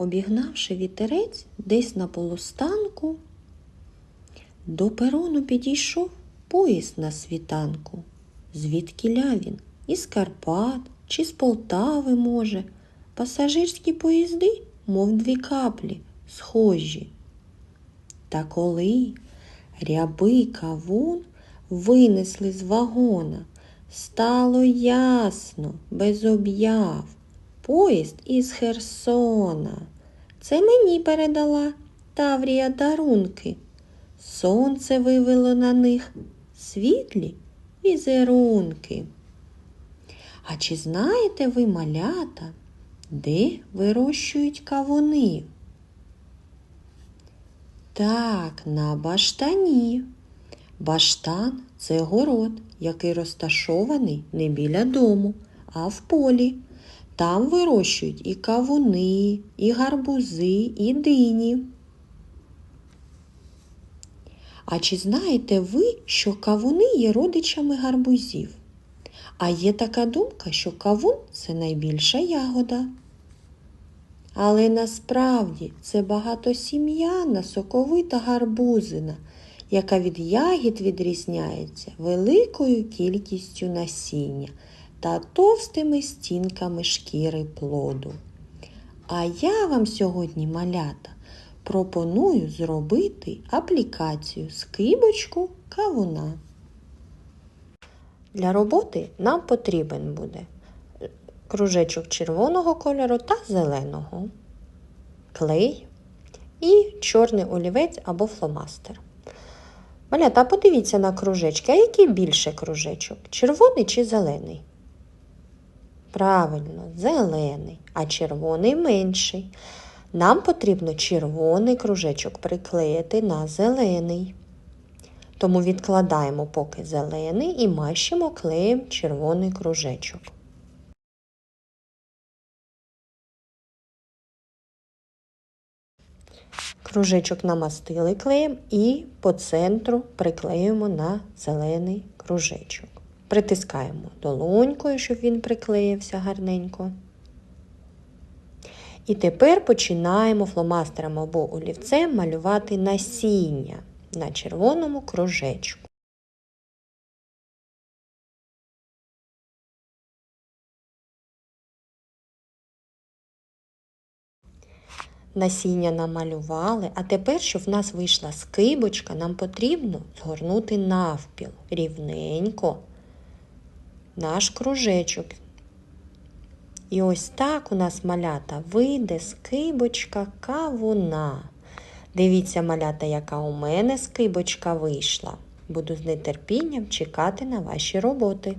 обігнавши вітерець десь на полустанку, до перону підійшов поїзд на світанку. Звідкіля він? Із Карпат чи з Полтави, може. Пасажирські поїзди, мов дві каплі, схожі. Та коли рябий кавун винесли з вагона, стало ясно, без об'яв. Поїзд із Херсона. Це мені передала Таврія дарунки. Сонце вивело на них світлі візерунки. А чи знаєте ви, малята, де вирощують кавуни? Так, на баштані. Баштан це город, який розташований не біля дому, а в полі. Там вирощують і кавуни, і гарбузи, і дині. А чи знаєте ви, що кавуни є родичами гарбузів? А є така думка, що кавун це найбільша ягода. Але насправді це багатосім'яна соковита гарбузина, яка від ягід відрізняється великою кількістю насіння та товстими стінками шкіри плоду. А я вам сьогодні, малята, пропоную зробити аплікацію скибочку кавуна. Для роботи нам потрібен буде кружечок червоного кольору та зеленого, клей і чорний олівець або фломастер. Малята, подивіться на кружечки, а який більше кружечок? Червоний чи зелений? Правильно, зелений, а червоний менший. Нам потрібно червоний кружечок приклеїти на зелений. Тому відкладаємо поки зелений і мащимо клеєм червоний кружечок. Кружечок намастили клеєм і по центру приклеюємо на зелений кружечок. Притискаємо долонькою, щоб він приклеївся гарненько. І тепер починаємо фломастером або олівцем малювати насіння на червоному кружечку. Насіння намалювали, а тепер, щоб в нас вийшла скибочка, нам потрібно згорнути навпіл рівненько наш кружечок. І ось так у нас малята вийде скибочка кавуна. Дивіться, малята, яка у мене скибочка вийшла. Буду з нетерпінням чекати на ваші роботи.